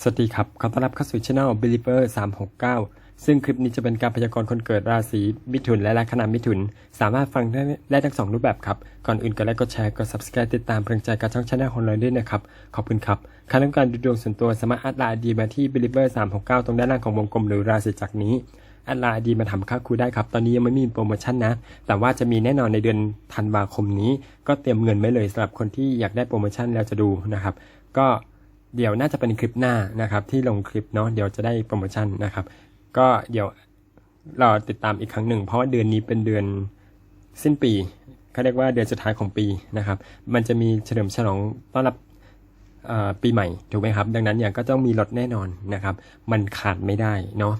สวัสดีครับ ขอต้อนรับเข้าสู่ช่อง Believer 369 ซึ่งคลิปนี้จะเป็นการพยากรณ์คนเกิดราศีมิถุนและลัคนามิถุน สามารถฟังได้ได้ทั้งสองรูปแบบครับ ก่อนอื่นก็ไลค์กดแชร์กด subscribe ติดตามเพื่อใจกับช่องชาแนลของเราด้วยนะครับ ขอบคุณครับใครต้องการดูดวงส่วนตัวสามารถอัดไลน์ดีมาที่ Believer 369 ตรงด้านล่างของวงกลมหรือราศีจักนี้แอดไลน์ดีมาทำค่าครูได้ครับ ตอนนี้ยังไม่มีโปรโมชั่นนะ แต่ว่าจะมีแน่นอนในเดือนธันวาคมนี้ ก็เตรียมเงินไว้เลยสำหรับคนที่อยากได้โปรโมชั่นแล้วจะดูนะครับ ก็ เดี๋ยวน่าจะเป็นคลิปหน้านะครับ ที่ลงคลิปเนาะเดี๋ยวจะได้โปรโมชั่นนะครับ ก็เดี๋ยวรอติดตามอีกครั้งหนึ่ง เพราะว่าเดือนนี้เป็นเดือนสิ้นปีเขาเรียกว่าเดือนสุดท้ายของปีนะครับ มันจะมีเฉลิมฉลองต้อนรับปีใหม่ถูกไหมครับ ดังนั้นเนี่ยก็ต้องมีลดแน่นอนนะครับ มันขาดไม่ได้เนาะ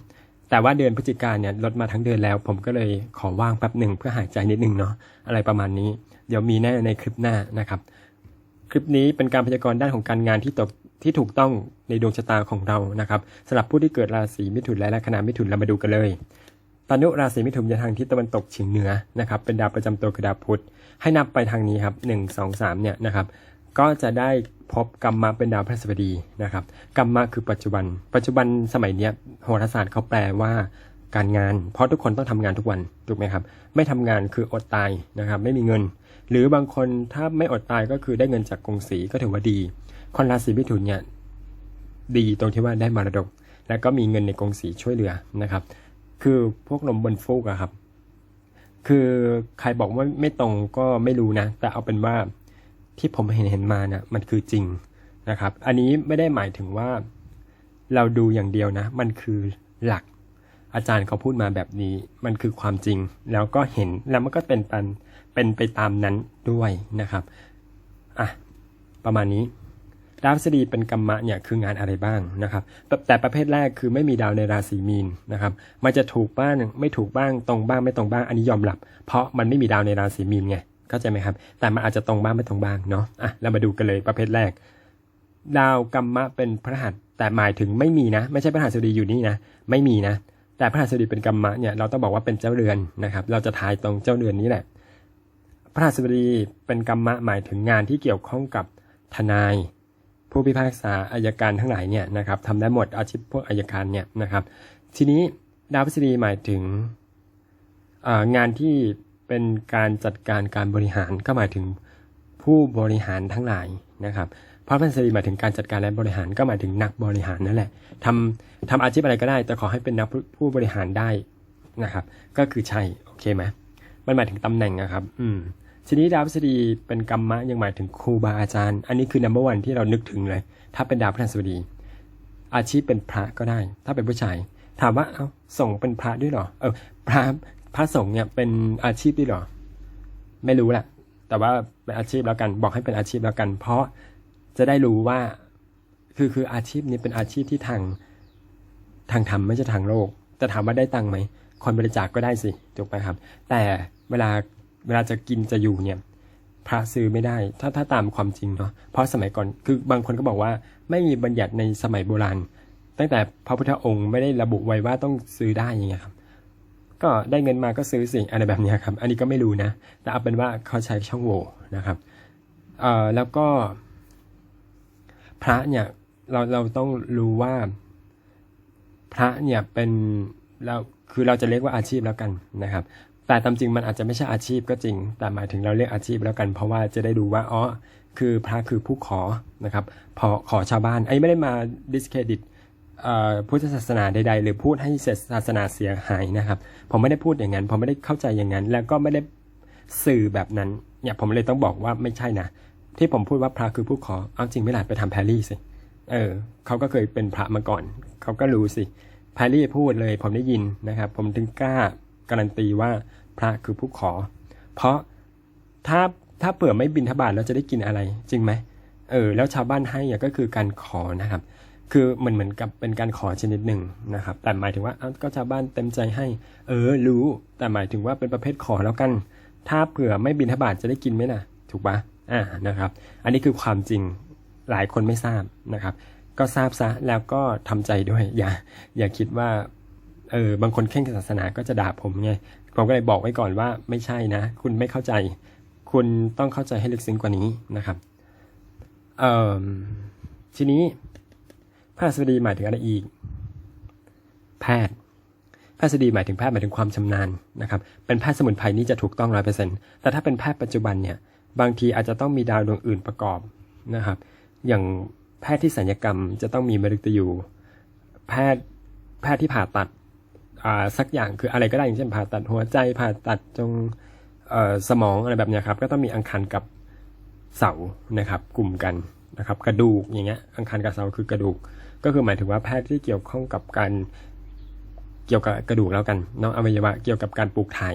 แต่ว่าเดือนพฤศจิกายนเนี่ยลดมาทั้งเดือนแล้ว ผมก็เลยขอว่างแป๊บหนึ่งเพื่อหายใจนิดนึงเนาะอะไรประมาณนี้ เดี๋ยวมีแน่ในคลิปหน้านะครับ คลิปนี้เป็นการพยากรณ์ด้านของการงานที่ตก ที่ถูกต้องในดวงชะตาของเรานะครับสำหรับผู้ที่เกิดราศีมิถุนและลัคนามิถุนเรามาดูกันเลยตานุราศีมิถุนจะทางทิศตะวันตกเฉียงเหนือนะครับเป็นดาวประจำตัวคือดาวพุธให้นับไปทางนี้ครับหนึ่งสองสามเนี่ยนะครับก็จะได้พบกรรมะเป็นดาวพฤหัสบดีนะครับกรรมะคือปัจจุบัน ปัจจุบันสมัยเนี้ยโหราศาสตร์เขาแปลว่าการงาน เพราะทุกคนต้องทำงานทุกวันถูกไหมครับ ไม่ทำงานคืออดตายนะครับ ไม่มีเงิน หรือบางคนถ้าไม่อดตายก็คือได้เงินจากกงสีก็ถือว่าดี คนราศีมิถุนเนี่ยดีตรงที่ว่าได้มรดก และก็มีเงินในกองสีช่วยเหลือนะครับ คือพวกลมบนฟูกอะครับ คือใครบอกว่าไม่ตรงก็ไม่รู้นะ แต่เอาเป็นว่าที่ผมเห็นเห็นมานะมันคือจริงนะครับ อันนี้ไม่ได้หมายถึงว่าเราดูอย่างเดียวนะ มันคือหลักอาจารย์เขาพูดมาแบบนี้ มันคือความจริง แล้วก็เห็นแล้วมันก็เป็นปันเป็นไปตามนั้นด้วยนะครับอะประมาณนี้ ดาวพฤหัสบดีเป็นกรรมะเนี่ยคืองานอะไรบ้างนะครับแต่แต่ประเภทแรกคือไม่มีดาวในราศีมีนนะครับ มันจะถูกบ้างไม่ถูกบ้างตรงบ้างไม่ตรงบ้างอันนี้ยอมรับ เพราะมันไม่มีดาวในราศีมีนไงเข้าใจไหมครับ แต่มันอาจจะตรงบ้างไม่ตรงบ้างเนาะอะเรามาดูกันเลยประเภทแรก ดาวกรรมะเป็นพระหัสแต่หมายถึงไม่มีนะ ไม่ใช่พระหัสบดีอยู่นี่นะไม่มีนะ แต่พระหัสบดีเป็นกรรมะเนี่ยเราต้องบอกว่าเป็นเจ้าเรือนนะครับ เราจะทายตรงเจ้าเรือนนี้แหละพระหัสบดีเป็นกรรมะหมายถึงงานที่เกี่ยวข้องกับทนาย ผู้พิพากษาอายการทั้งหลายเนี่ยนะครับทำได้หมดอาชีพพวกอายการเนี่ยนะครับ ทีนี้ดาวพฤหัสบดีหมายถึงงานที่เป็นการจัดการการบริหารก็หมายถึงผู้บริหารทั้งหลายนะครับพราะพฤหัสบดีหมายถึงการจัดการและบริหารก็หมายถึงนักบริหารนั่นแหละทำทำอาชีพอะไรก็ได้ แต่ขอให้เป็นนักผู้บริหารได้นะครับ ก็คือใช่โอเคไหมมันหมายถึงตำแหน่งนะครับ อืม ทีนี้ดาวพฤหัสบดีเป็นกรรมะยังหมายถึงครูบาอาจารย์ อันนี้คือ number one ที่เรานึกถึงเลย ถ้าเป็นดาวพฤหัสบดี อาชีพเป็นพระก็ได้ ถ้าเป็นผู้ชาย ถามว่าเอ้าส่งเป็นพระด้วยหรอ เออพระพระสงฆ์เนี่ยเป็นอาชีพด้วยหรอ ไม่รู้แหละแต่ว่าเป็นอาชีพแล้วกันบอกให้เป็นอาชีพแล้วกัน เพราะจะได้รู้ว่าคือคืออาชีพนี้เป็นอาชีพที่ทางทางธรรมไม่ใช่ทางโลกแต่ถามว่าได้ตังค์ไหมคนบริจาคกก็ได้สิถูกไหมครับ แต่เวลา เวลาจะกินจะอยู่เนี่ยพระซื้อไม่ได้ ถ้าถ้าตามความจริงเนาะเพราะสมัยก่อนคือบางคนก็บอกว่าไม่มีบัญญัติในสมัยโบราณ ตั้งแต่พระพุทธองค์ไม่ได้ระบุไว้ว่าต้องซื้อได้อย่างเงี้ยครับ ก็ได้เงินมาก็ซื้อสิอะไรแบบนี้ครับ อันนี้ก็ไม่รู้นะ แต่เอาเป็นว่าเขาใช้ช่องโหว่นะครับเอ่อแล้วก็ พระเนี่ยเราเราต้องรู้ว่า พระเนี่ยเป็นเราคือเราจะเรียกว่าอาชีพแล้วกันนะครับ แต่ตามจริงมันอาจจะไม่ใช่อาชีพก็จริง แต่หมายถึงเราเรียกอาชีพแล้วกัน เพราะว่าจะได้ดูว่าอ๋อคือพระคือผู้ขอนะครับพอขอชาวบ้านไอ้ไม่ได้มา discredit เอ่อพุทธศาสนาใด ๆ หรือพูดให้ศาสนาเสียหายนะครับ ผมไม่ได้พูดอย่างนั้นผมไม่ได้เข้าใจอย่างนั้น แล้วก็ไม่ได้สื่อแบบนั้นเนี่ยผมเลยต้องบอกว่าไม่ใช่นะที่ผมพูดว่าพระคือผู้ขอเอาจริงไม่หลายไปทำแพรรี่สิเออเขาก็เคยเป็นพระมาก่อนเขาก็รู้สิแพรรี่พูดเลย ผมได้ยินนะครับ ผมถึงกล้า การันตีว่าพระคือผู้ขอ เพราะถ้าถ้าเผื่อไม่บินทบาทแล้วจะได้กินอะไร จริงไหมเออแล้วชาวบ้านให้อะก็คือการขอนะครับ คือเหมือนเหมือนกับเป็นการขอชนิดหนึ่งนะครับ แต่หมายถึงว่าเอ้าก็ชาวบ้านเต็มใจให้ เออรู้ แต่หมายถึงว่าเป็นประเภทขอแล้วกัน ถ้าเผื่อไม่บินทบาทจะได้กินไหมนะถูกปะอ่านะครับ อันนี้คือความจริงหลายคนไม่ทราบนะครับ ก็ทราบซะแล้วก็ทำใจด้วย อย่าอย่าคิดว่า เออบางคนเคร่งศาสนาก็จะด่าผมไง ผมก็เลยบอกไว้ก่อนว่าไม่ใช่นะ คุณไม่เข้าใจ คุณต้องเข้าใจให้ลึกซึ้งกว่านี้นะครับ เอ่อทีนี้พระสดีหมายถึงอะไรอีก แพทย์แพทย์สดีหมายถึงแพทย์หมายถึงความชำนาญนะครับ เป็นแพทย์สมุนไพรนี่จะถูกต้องร้อยเปอร์เซ็นต์แต่ถ้าเป็นแพทย์ปัจจุบันเนี่ยบางทีอาจจะต้องมีดาวดวงอื่นประกอบนะครับ อย่างแพทย์ที่สัญญกรรมจะต้องมีมฤตยู แพทย์แพทย์ที่ผ่าตัด สักอย่างคืออะไรก็ได้อย่างเช่นผ่าตัดหัวใจผ่าตัดจงสมองอะไรแบบนี้ครับ ก็ต้องมีอังคารกับเสานะครับ กลุ่มกันนะครับ กระดูกอย่างเงี้ยอังคารกับเสาคือกระดูก ก็คือหมายถึงว่าแพทย์ที่เกี่ยวข้องกับการเกี่ยวกับกระดูกแล้วกันเนาะอวัยวะเกี่ยวกับการปลูกถ่าย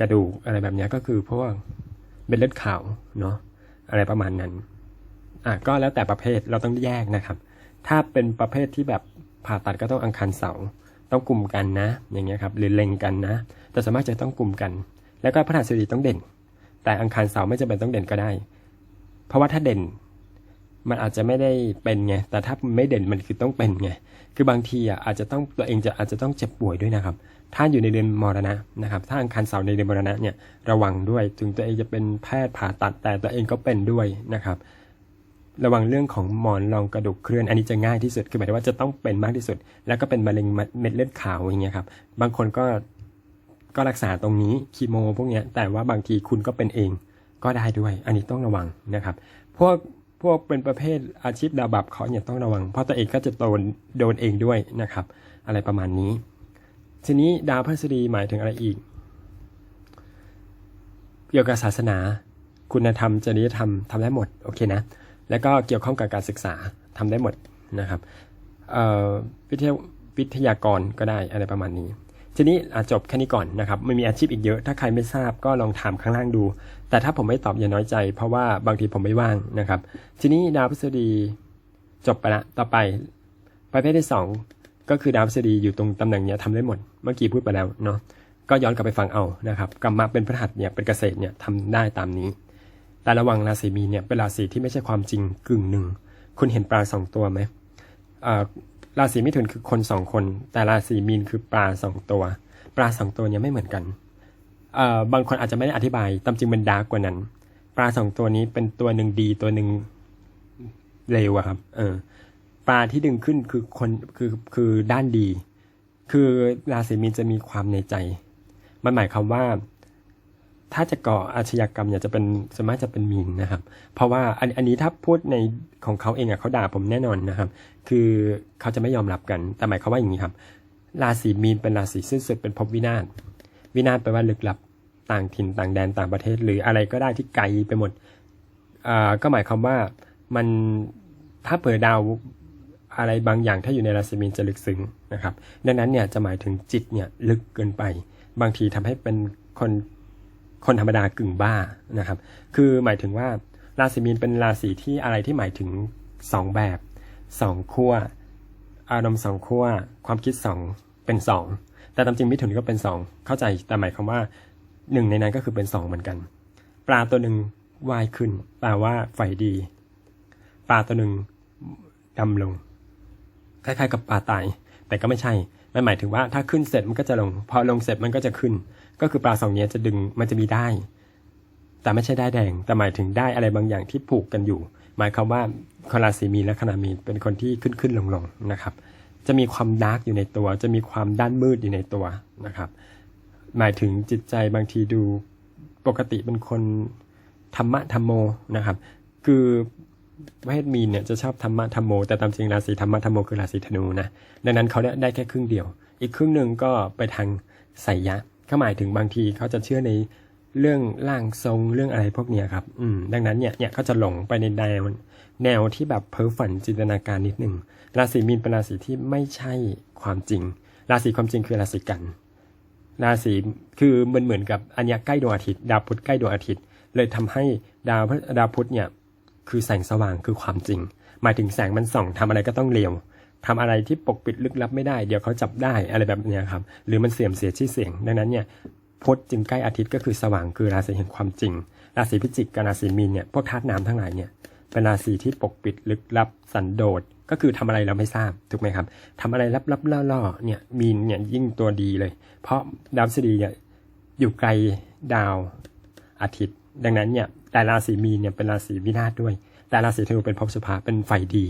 กระดูกอะไรแบบนี้ก็คือพวกเป็นเลือดขาวเนาะอะไรประมาณนั้นอะก็แล้วแต่ประเภทเราต้องแยกนะครับ ถ้าเป็นประเภทที่แบบผ่าตัดก็ต้องอังคารเสา ต้องกลุ่มกันนะ อย่างเงี้ยครับหรือเล็งกันนะ แต่สามารถจะต้องกลุ่มกัน แล้วก็พระหัสบดีต้องเด่น แต่อังคารเสาร์ไม่จำเป็นต้องเด่นก็ได้ เพราะว่าถ้าเด่นมันอาจจะไม่ได้เป็นไง แต่ถ้าไม่เด่นมันคือต้องเป็นไง คือบางทีอะอาจจะต้องตัวเองจะอาจจะต้องเจ็บป่วยด้วยนะครับ ถ้าอยู่ในเดือนมรณะนะครับ ถ้าอังคารเสาร์ในเดือนมรณะเนี่ยระวังด้วย ถึงตัวเองจะเป็นแพทย์ผ่าตัดแต่ตัวเองก็เป็นด้วยนะครับ ระวังเรื่องของหมอนรองกระดูกเคลื่อน อันนี้จะง่ายที่สุดคือหมายถึงว่าจะต้องเป็นมากที่สุด แล้วก็เป็นมะเร็งเม็ดเลือดขาวอย่างเงี้ยครับ บางคนก็ก็รักษาตรงนี้คีโมพวกเนี้ยแต่ว่าบางทีคุณก็เป็นเองก็ได้ด้วย อันนี้ต้องระวังนะครับ พวกพวกเป็นประเภทอาชีพดาวบับเขาเนี่ยต้องระวัง เพราะตัวเองก็จะโดนโดนเองด้วยนะครับ อะไรประมาณนี้ ทีนี้ดาวพฤหัสบดีหมายถึงอะไรอีก เกี่ยวกับศาสนา คุณธรรมจริยธรรมทำได้หมด โอเคนะ แล้วก็เกี่ยวข้องกับการศึกษาทำได้หมดนะครับวิทยาวิทยากรก็ได้อะไรประมาณนี้ ทีนี้อาจบแค่นี้ก่อนนะครับไม่มีอาชีพอีกเยอะ ถ้าใครไม่ทราบก็ลองถามข้างล่างดู แต่ถ้าผมไม่ตอบอย่าน้อยใจ เพราะว่าบางทีผมไม่ว่างนะครับ ทีนี้ดาวพฤหัสบดีจบไปละต่อไปประเภทที่สองก็คือดาวพฤหัสบดีอยู่ตรงตำแหน่งเนี้ยทำได้หมด เมื่อกี้พูดไปแล้วเนาะก็ย้อนกลับไปฟังเอานะครับกลับมาเป็นพฤหัสเนี่ยเป็นเกษตรเนี่ยทำได้ตามนี้ แต่ระวังราศีมีนเนี่ยเป็นราศีที่ไม่ใช่ความจริงกึ่งหนึ่ง คุณเห็นปลาสองตัวไหมราศีมิถุนคือคนสองคน แต่ราศีมีนคือปลาสองตัว ปลาสองตัวเนี่ยไม่เหมือนกันบางคนอาจจะไม่ได้อธิบายตามจริงมันดาร์กกว่านั้น ปลาสองตัวนี้เป็นตัวหนึ่งดีตัวหนึ่งเลวอะครับ เออ ปลาที่ดึงขึ้นคือคนคือคือด้านดี คือราศีมีนจะมีความในใจ มันหมายความว่า ถ้าจะก่ออาชญากรรมเนี่ยจะเป็นสวนมากจะเป็นมีนนะครับ เพราะว่าอันอันนี้ถ้าพูดในของเขาเองอะเขาด่าผมแน่นอนนะครับ คือเขาจะไม่ยอมรับกัน แต่หมายความว่าอย่างนี้ครับ ราศีมีนเป็นราศีสิ้นสุดเป็นภพวินาศวินาศแปลว่าลึกลับต่างถิ่นต่างแดนต่างประเทศ หรืออะไรก็ได้ที่ไกลไปหมดอ่าก็หมายความว่ามันถ้าเปิดดาวอะไรบางอย่างถ้าอยู่ในราศีมีนจะลึกซึ้งนะครับ ดังนั้นเนี่ยจะหมายถึงจิตเนี่ยลึกเกินไป บางทีทำให้เป็นคน คนธรรมดากึ่งบ้านะครับ คือหมายถึงว่าราศีมีนเป็นราศีที่อะไรที่หมายถึงสองแบบสองขั้วอารมณ์สองขั้วความคิดสองเป็นสองแต่ตามจริงมิถุนก็เป็นสองเข้าใจแต่หมายความว่าหนึ่งในนั้นก็คือเป็นสองเหมือนกัน ปลาตัวหนึ่งว่ายขึ้นแปลว่าไฟดี ปลาตัวหนึ่งดำลงคล้ายๆกับปลาตาย แต่ก็ไม่ใช่ มันหมายถึงว่าถ้าขึ้นเสร็จมันก็จะลง พอลงเสร็จมันก็จะขึ้น ก็คือปลาสองเนี้ยจะดึงมันจะมีได้ แต่ไม่ใช่ได้แดง แต่หมายถึงได้อะไรบางอย่างที่ผูกกันอยู่ หมายความว่าคนราศีมีนและคณะมีนเป็นคนที่ขึ้นขึ้นลงลงนะครับ จะมีความดาร์กอยู่ในตัว จะมีความด้านมืดอยู่ในตัวนะครับ หมายถึงจิตใจบางทีดูปกติเป็นคนธรรมะธรรมโมนะครับ คือ ประเภทมีนเนี่ยจะชอบธรรมะธรรมโม แต่ตามจริงราศีธรรมะธรรมโมคือราศีธนูนะดังนั้นเขาได้ได้แค่ครึ่งเดียว อีกครึ่งหนึ่งก็ไปทางไสยะก็หมายถึงบางทีเขาจะเชื่อในเรื่องร่างทรงเรื่องอะไรพวกเนี้ยครับ อืม ดังนั้นเนี่ย เนี่ยเขาจะหลงไปในแนวแนวที่แบบเพ้อฝันจินตนาการนิดหนึ่ง ราศีมีนเป็นราศีที่ไม่ใช่ความจริง ราศีความจริงคือราศีกัน ราศีคือมันเหมือนกับอันเนี้ใกล้ดวงอาทิตย์ ดาวพุธใกล้ดวงอาทิตย์ เลยทำให้ดาวพฤดาวพุธเนี่ย คือแสงสว่างคือความจริง หมายถึงแสงมันส่องทำอะไรก็ต้องเร็วทำอะไรที่ปกปิดลึกลับไม่ได้ เดี๋ยวเขาจับได้อะไรแบบนี้ครับ หรือมันเสื่อมเสียชื่อเสียง ดังนั้นเนี่ยพุธจึงใกล้อาทิตย์ก็คือสว่างคือราศีแห่งความจริง ราศีพิจิกกับราศีมีนเนี่ยพวกธาตุน้ำทั้งหลายเนี่ยเป็นราศีที่ปกปิดลึกลับสันโดษก็คือทำอะไรเราไม่ทราบถูกไหมครับทำอะไรลับๆล่อๆเนี่ยมีนเนี่ยยิ่งตัวดีเลย เพราะดาวพฤหัสบดีเนี่ยอยู่ไกลดาวอาทิตย์ ดังนั้นเนี่ยแต่ราศีมีนเนี่ยเป็นราศีวินาศด้วย แต่ราศีธนูเป็นภพสุภาเป็นไฟดี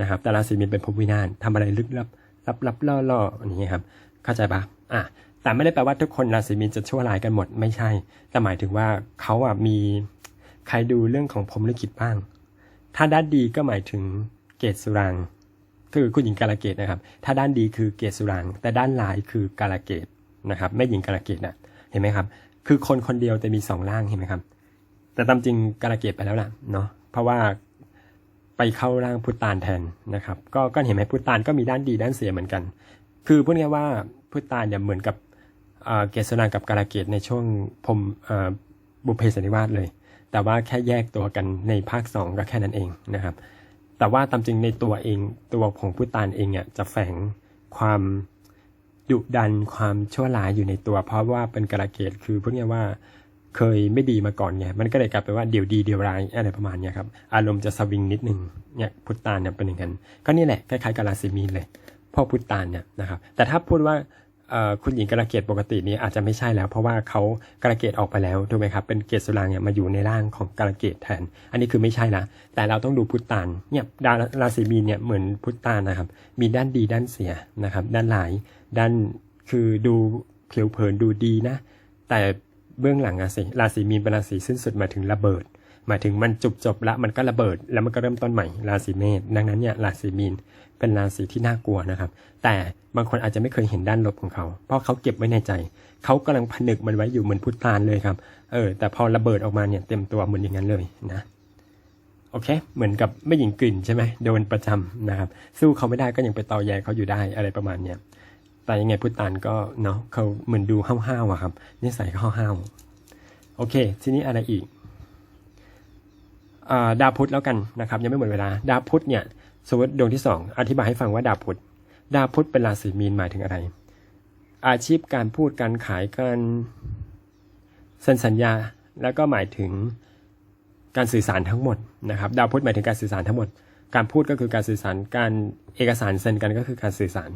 นะครับ แต่ราศีมีนเป็นภพวินาศทำอะไรลึกลับลับลับล่อล่ออย่างนี้ครับ เข้าใจปะอะแต่ไม่ได้แปลว่าทุกคนราศีมีนจะชั่วร้ายกันหมดไม่ใช่ แต่หมายถึงว่าเขาอะมีใครดูเรื่องของพรมลิขิตบ้าง ถ้าด้านดีก็หมายถึงเกศสุรางคือคุณหญิงกาลเกตนะครับ ถ้าด้านดีคือเกศสุรางแต่ด้านร้ายคือกาลเกตนะครับแม่หญิงกาลเกตนะเห็นไหมครับ คือคนคนเดียวแต่มีสองร่างเห็นไหมครับ แต่ตามจริงกาลเกตไปแล้วล่ะเนาะเพราะว่าไปเข้าร่างพุทธานแทนนะครับ ก็ก็เห็นไหมพุทธานก็มีด้านดีด้านเสียเหมือนกัน คือพูดง่ายว่าพุทธานเนี่ยเหมือนกับเกศสุรางกับกาลเกตในช่วงพรมบุพเพสันนิวาสเลย แต่ว่าแค่แยกตัวกันในภาคสองก็แค่นั้นเองนะครับ แต่ว่าตามจริงในตัวเองตัวของพุทธานเองเนี่ยจะแฝงความดุดันความชั่วร้ายอยู่ในตัว เพราะว่าเป็นกระเกตคือพูดง่ายว่า เคยไม่ดีมาก่อนไงมันก็เลยกลายเป็นว่าเดี๋ยวดีเดี๋ยวร้ายอะไรประมาณเนี้ยครับอารมณ์จะสวิงนิดนึงเนี่ยพุทธานเนี่ยเป็นอย่างนั้นก็นี่แหละคล้ายๆกับราศีมีนเลยพ่อพุทธานเนี่ยนะครับแต่ถ้าพูดว่าคุณหญิงกระเกตปกตินี้อาจจะไม่ใช่แล้ว เพราะว่าเขากระเกตออกไปแล้วถูกไหมครับเป็นเกศสุรางเนี่ยมาอยู่ในร่างของกระเกตแทน อันนี้คือไม่ใช่ละแต่เราต้องดูพุทธานเนี่ยดาราศีมีนเนี่ยเหมือนพุทธานนะครับ มีด้านดีด้านเสียนะครับ ด้านหลาย ด้านคือดูเขียวเพลินดูดีนะ แต่ เบื้องหลังอะสิราศีมีนเป็นราศีสิ้นสุดหมายถึงระเบิด หมายถึงมันจบจบละมันก็ระเบิด แล้วมันก็เริ่มต้นใหม่ราศีเมษดังนั้นเนี่ยราศีมีนเป็นราศีที่น่ากลัวนะครับ แต่บางคนอาจจะไม่เคยเห็นด้านลบของเขา เพราะเขาเก็บไว้ในใจ เขากำลังผนึกมันไว้อยู่เหมือนพุทธานเลยครับ เออ แต่พอระเบิดออกมาเนี่ยเต็มตัวเหมือนอย่างนั้นเลยนะโอเค เหมือนกับไม่หญิงกลิ่นใช่ไหมโดนประจำนะครับ สู้เขาไม่ได้ก็ยังไปต่อแย่เขาอยู่ได้อะไรประมาณเนี้ย แต่ยังไงพุทธานก็เนาะเขาเหมือนดูห้าวๆอะครับนิสัยเขาห้าวๆโอเค ทีนี้อะไรอีกอดาวพุธแล้วกันนะครับ ยังไม่หมดเวลา ดาวพุธเนี่ยสมมติดวงที่สองอธิบายให้ฟังว่าดาวพุธดาวพุธเป็นราศีมีนหมายถึงอะไร อาชีพการพูดการขายการเซ็นสัญญาแล้วก็หมายถึงการสื่อสารทั้งหมดนะครับดาวพุธหมายถึงการสื่อสารทั้งหมด การพูดก็คือการสื่อสารการเอกสารเซ็นกันก็คือการสื่อสาร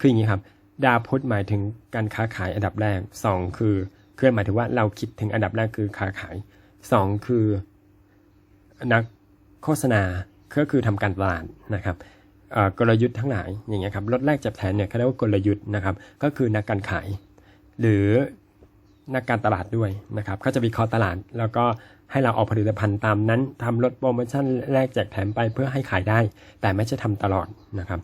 คืออย่างนี้ครับ ดาวพุธหมายถึงการค้าขายอันดับแรกสองคือเคือหมายถึงว่าเราคิดถึงอันดับแรกคือค้าขายสองคือนักโฆษณาก็คือทำการตลาดนะครับกลยุทธ์ทั้งหลายอย่างเงี้ยครับลดแรกจับแทนเนี่ยเขาเรียกว่ากลยุทธ์นะครับ ก็คือนักการขาย หรือนักการตลาดด้วยนะครับเขาจะวิเคราะห์ตลาด แล้วก็ให้เราออกผลิตภัณฑ์ตามนั้นทำลดโปรโมชั่นแรกแจกแถมไปเพื่อให้ขายได้ แต่ไม่ใช่ทำตลอดนะครับ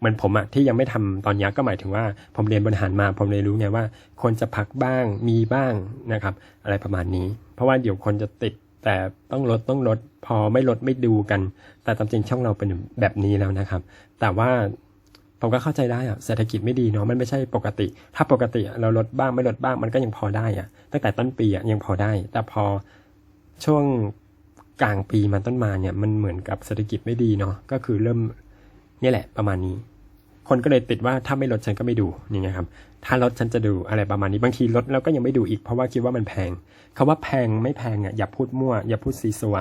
เหมือนผมอะที่ยังไม่ทำตอนนี้ก็หมายถึงว่า ผมเรียนบริหารมา ผมเลยรู้ไงว่าคนจะพักบ้างมีบ้างนะครับ อะไรประมาณนี้ เพราะว่าเดี๋ยวคนจะติดแต่ต้องลดต้องลด พอไม่ลดไม่ดูกัน แต่ตามจริงช่องเราเป็นแบบนี้แล้วนะครับ แต่ว่าผมก็เข้าใจได้อะเศรษฐกิจไม่ดีเนาะมันไม่ใช่ปกติ ถ้าปกติเราลดบ้างไม่ลดบ้างมันก็ยังพอได้อะตั้งแต่ต้นปีอะยังพอได้ แต่พอช่วงกลางปีมาต้นมาเนี่ยมันเหมือนกับเศรษฐกิจไม่ดีเนาะก็คือเริ่ม นี่แหละประมาณนี้ คนก็เลยติดว่าถ้าไม่ลดฉันก็ไม่ดูนี่ไงครับ ถ้าลดฉันจะดูอะไรประมาณนี้บางทีลดแล้วก็ยังไม่ดูอีกเพราะว่าคิดว่ามันแพงคาว่าแพงไม่แพงอะอย่าพูดมั่วอย่าพูดซีซัว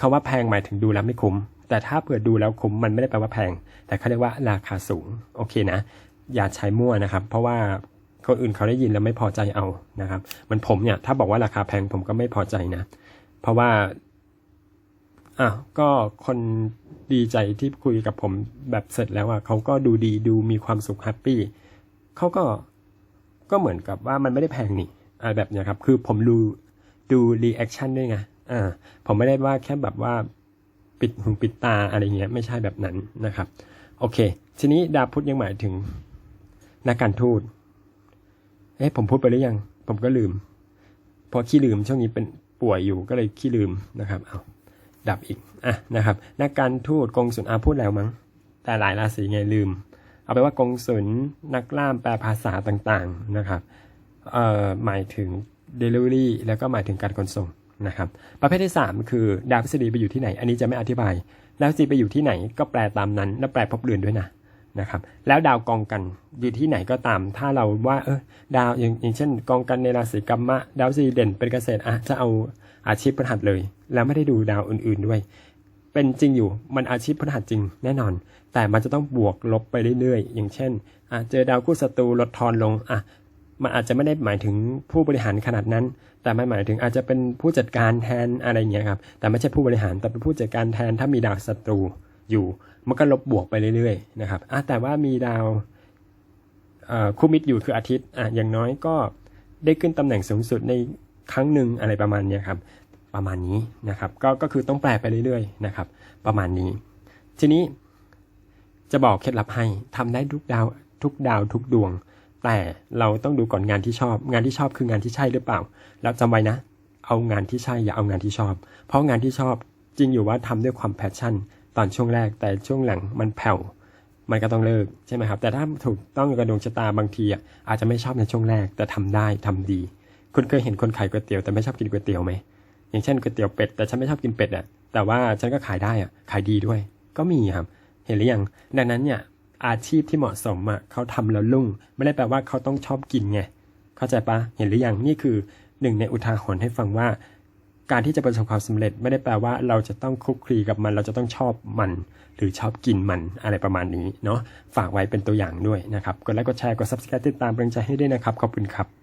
คาว่าแพงหมายถึงดูแล้วไม่คุ้ม แต่ถ้าเผื่อดูแล้วคุ้มมันไม่ได้แปลว่าแพง แต่เขาเรียกว่าราคาสูงโอเคนะ อย่าใช้มั่วนะครับ เพราะว่าคนอื่นเขาได้ยินแล้วไม่พอใจเอานะครับ มันผมเนี่ยถ้าบอกว่าราคาแพงผมก็ไม่พอใจนะ เพราะว่า อะก็คนดีใจที่คุยกับผมแบบเสร็จแล้วอะเขาก็ดูดีดูมีความสุขแฮปปี้เขาก็ก็เหมือนกับว่ามันไม่ได้แพงนี่อะไรแบบเนี้ยครับ คือผมดูดูรีแอคชั่นด้วยไงอ่าผมไม่ได้ว่าแค่แบบว่าปิดหูปิดตาอะไรเงี้ยไม่ใช่แบบนั้นนะครับ โอเค ทีนี้ดาพุธยังหมายถึงนักการทูตเอ๊ะผมพูดไปหรือยัง ผมก็ลืม พอขี้ลืมช่วงนี้เป็นป่วยอยู่ก็เลยขี้ลืมนะครับเอา ดับอีกอะนะครับนักการทูตกงสุนอาพูดแล้วมั้ง แต่หลายราศีไงลืม เอาไปว่ากงสุนนักล่ามแปลภาษาต่างๆนะครับเอ่อหมายถึง Delivery แล้วก็หมายถึงการขนส่งนะครับ ประเภทที่ 3 คือดาวพฤษฎีไปอยู่ที่ไหน อันนี้จะไม่อธิบายดาวพฤษฎีไปอยู่ที่ไหนก็แปลตามนั้น แล้วแปลพบเรือนด้วยนะ นะครับแล้วดาวกองกันอยู่ที่ไหนก็ตาม ถ้าเราว่าเออดาวอย่างอย่างเช่น กองกันในราศีกัมมะ ดาวสีเด่นเป็นเกษตรอะจะเอาอาชีพพฤหัสเลย แล้วไม่ได้ดูดาวอื่นๆด้วย เป็นจริงอยู่มันอาชีพพฤหัสจริงแน่นอน แต่มันจะต้องบวกลบไปเรื่อยๆ อย่างเช่นอะเจอดาวคู่ศัตรูลดทอนลงอะมันอาจจะไม่ได้หมายถึงผู้บริหารขนาดนั้น แต่มันหมายถึงอาจจะเป็นผู้จัดการแทนอะไรอย่างเงี้ยครับแต่ไม่ใช่ผู้บริหารแต่เป็นผู้จัดการแทนถ้ามีดาวศัตรู อยู่ มันก็ลบบวกไปเรื่อยๆนะครับอแต่ว่ามีดาวคู่มิตรอยู่คืออาทิตย์อะอย่างน้อยก็ได้ขึ้นตำแหน่งสูงสุดในครั้งหนึ่งอะไรประมาณนี้ครับ ประมาณนี้นะครับ ก็ก็คือต้องแปลไปเรื่อยๆนะครับ ประมาณนี้ ทีนี้จะบอกเคล็ดลับให้ทำได้ทุกดาวทุกดาวทุกดวง แต่เราต้องดูก่อนงานที่ชอบ งานที่ชอบคืองานที่ใช่หรือเปล่า แล้วจำไว้นะ เอางานที่ใช่อย่าเอางานที่ชอบ เพราะงานที่ชอบจริงอยู่ว่าทำด้วยความแพชชั่น ตอนช่วงแรกแต่ช่วงหลังมันแผ่วมันก็ต้องเลิกใช่ไหมครับ แต่ถ้าถูกต้องกับดวงชะตาบางทีอะอาจจะไม่ชอบในช่วงแรก แต่ทำได้ทำดี คุณเคยเห็นคนขายก๋วยเตี๋ยวแต่ไม่ชอบกินก๋วยเตี๋ยวไหมอย่างเช่นก๋วยเตี๋ยวเป็ดแต่ฉันไม่ชอบกินเป็ดอะแต่ว่าฉันก็ขายได้อะขายดีด้วย ก็มีครับ เห็นหรือยังดังนั้นเนี่ยอาชีพที่เหมาะสมอะเขาทำแล้วรุ่ง ไม่ได้แปลว่าเขาต้องชอบกินไงเข้าใจปะเห็นหรือยังนี่คือหนึ่งในอุทาหรณ์ให้ฟังว่า การที่จะประสบความสำเร็จไม่ได้แปลว่าเราจะต้องคลุกคลีกับมัน เราจะต้องชอบมัน หรือชอบกินมันอะไรประมาณนี้เนาะฝากไว้เป็นตัวอย่างด้วยนะครับกดไลค์กดแชร์กดซับสไครต์ติดตามเป็นกำลังใจให้ด้วยนะครับ ขอบคุณครับ